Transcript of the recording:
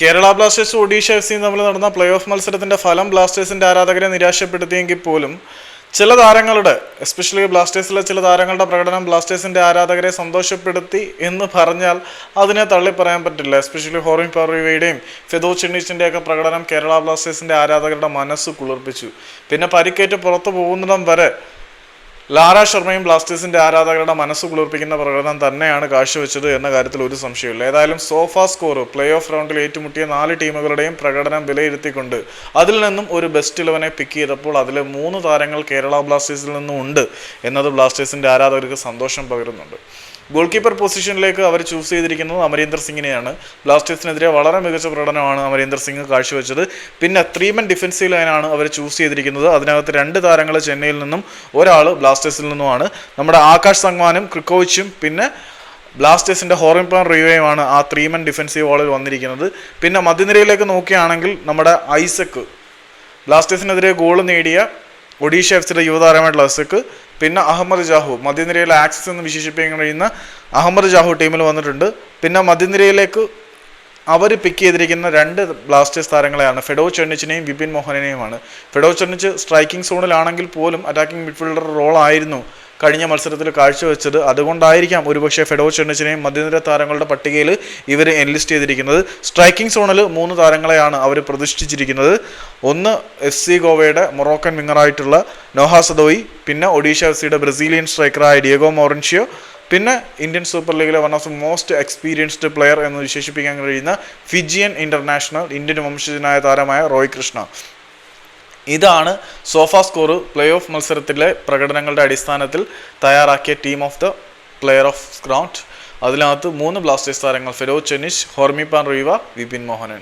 Kerala Blasters Odisha F സിയും തമ്മിൽ നടന്ന പ്ലേ ഓഫ് മത്സരത്തിന്റെ ഫലം ബ്ലാസ്റ്റേഴ്സിന്റെ ആരാധകരെ നിരാശപ്പെടുത്തിയെങ്കിൽ പോലും ചില താരങ്ങളുടെ എസ്പെഷ്യലി ബ്ലാസ്റ്റേഴ്സിലെ ചില താരങ്ങളുടെ പ്രകടനം ബ്ലാസ്റ്റേഴ്സിന്റെ ആരാധകരെ സന്തോഷപ്പെടുത്തി എന്ന് പറഞ്ഞാൽ അതിനെ തള്ളി പറയാൻ പറ്റില്ല. എസ്പെഷ്യലി ഹോറിൻ പാർവിയുടെയും ഫെദോ ചെന്നീസിന്റെ ഒക്കെ പ്രകടനം കേരള ബ്ലാസ്റ്റേഴ്സിന്റെ ആരാധകരുടെ മനസ്സ് കുളിർപ്പിച്ചു. പിന്നെ പരിക്കേറ്റ് പുറത്തു പോകുന്നിടം വരെ ലാര ശർമ്മയും ബ്ലാസ്റ്റേഴ്സിന്റെ ആരാധകരുടെ മനസ്സ് കുളിർപ്പിക്കുന്ന പ്രകടനം തന്നെയാണ് കാഴ്ചവെച്ചത് എന്ന കാര്യത്തിൽ ഒരു സംശയമില്ല ഏതായാലും സോഫ സ്കോർ പ്ലേ ഓഫ് റൗണ്ടിൽ ഏറ്റുമുട്ടിയ നാല് ടീമുകളുടെയും പ്രകടനം വിലയിരുത്തിക്കൊണ്ട് അതിൽ നിന്നും ഒരു ബെസ്റ്റ് ഇലവനെ പിക്ക് ചെയ്തപ്പോൾ അതിൽ മൂന്ന് താരങ്ങൾ കേരള ബ്ലാസ്റ്റേഴ്സിൽ നിന്നും ഉണ്ട് എന്നത് ബ്ലാസ്റ്റേഴ്സിന്റെ ആരാധകർക്ക് സന്തോഷം പകരുന്നുണ്ട്. ഗോൾ കീപ്പർ പൊസിഷനിലേക്ക് അവർ ചൂസ് ചെയ്തിരിക്കുന്നത് അമരീന്ദർ സിംഗിനെയാണ്. ബ്ലാസ്റ്റേഴ്സിനെതിരെ വളരെ മികച്ച പ്രകടനമാണ് അമരീന്ദർ സിംഗ് കാഴ്ചവെച്ചത്. പിന്നെ ത്രീമൻ ഡിഫൻസീവ് ലൈനാണ് അവർ ചൂസ് ചെയ്തിരിക്കുന്നത്. അതിനകത്ത് രണ്ട് താരങ്ങൾ ചെന്നൈയിൽ നിന്നും ഒരാൾ ബ്ലാസ്റ്റേഴ്സിൽ നിന്നുമാണ്. നമ്മുടെ ആകാശ് സംഗ്വാനും ക്രിക്കോവിച്ചും പിന്നെ ബ്ലാസ്റ്റേഴ്സിന്റെ ഹോറിംപാൻ റിയോയുമാണ് ആ ത്രീമൻ ഡിഫൻസീവ് വാളിൽ വന്നിരിക്കുന്നത്. പിന്നെ മധ്യനിരയിലേക്ക് നോക്കുകയാണെങ്കിൽ നമ്മുടെ ഐസക്ക്. ബ്ലാസ്റ്റേഴ്സിനെതിരെ ഗോൾ നേടിയ ഒഡീഷ എഫ് സിയുടെ യുവതാരമായിട്ടുള്ള ഐസക്ക്. പിന്നെ അഹമ്മദ് ജാഹു മധ്യനിരയിലെ ആക്സിസ് എന്ന് വിശേഷിപ്പിക്കാൻ കഴിയുന്ന അഹമ്മദ് ജാഹു ടീമിൽ വന്നിട്ടുണ്ട്. പിന്നെ മധ്യനിരയിലേക്ക് അവർ പിക്ക് ചെയ്തിരിക്കുന്ന രണ്ട് ബ്ലാസ്റ്റേഴ്സ് താരങ്ങളെയാണ്. ഫെഡോ ചെണ്ണിച്ചിനെയും വിപിൻ മോഹനെയുമാണ് ഫെഡോ ചെണ്ണിച്ച് സ്ട്രൈക്കിംഗ് സോണിലാണെങ്കിൽ പോലും അറ്റാക്കിംഗ് മിഡ്ഫീൽഡർ റോൾ ആയിരുന്നു. കഴിഞ്ഞ മത്സരത്തിൽ കാഴ്ചവെച്ചത് അതുകൊണ്ടായിരിക്കാം ഒരുപക്ഷെ ഫെഡോ ചെന്നിച്ചിനെയും മധ്യനിര താരങ്ങളുടെ പട്ടികയിൽ ഇവർ എൻലിസ്റ്റ് ചെയ്തിരിക്കുന്നത്. സ്ട്രൈക്കിംഗ് സോണിൽ മൂന്ന് താരങ്ങളെയാണ് അവർ പ്രതിഷ്ഠിച്ചിരിക്കുന്നത്. ഒന്ന് എഫ് സി ഗോവയുടെ മൊറോക്കൻ വിങ്ങറായിട്ടുള്ള നോഹ സദോയി പിന്നെ ഒഡീഷ എഫ് സിയുടെ ബ്രസീലിയൻ സ്ട്രൈക്കറായ ഡിയഗോ മോറൻഷിയോ പിന്നെ ഇന്ത്യൻ സൂപ്പർ ലീഗിലെ one of the most experienced player എന്ന് വിശേഷിപ്പിക്കാൻ കഴിയുന്ന ഫിജിയൻ ഇന്റർനാഷണൽ ഇന്ത്യൻ വംശജനായ താരമായ റോയ് കൃഷ്ണ. ഇതാണ് സോഫ സ്കോർ പ്ലേ ഓഫ് മത്സരത്തിലെ പ്രകടനങ്ങളുടെ അടിസ്ഥാനത്തിൽ തയ്യാറാക്കിയ team of the player of ground. അതിനകത്ത് മൂന്ന് ബ്ലാസ്റ്റേഴ്സ് താരങ്ങൾ ഫെരോസ് ചെനിഷ് ഹോർമിപാൻ റീവ വിപിൻ മോഹനൻ.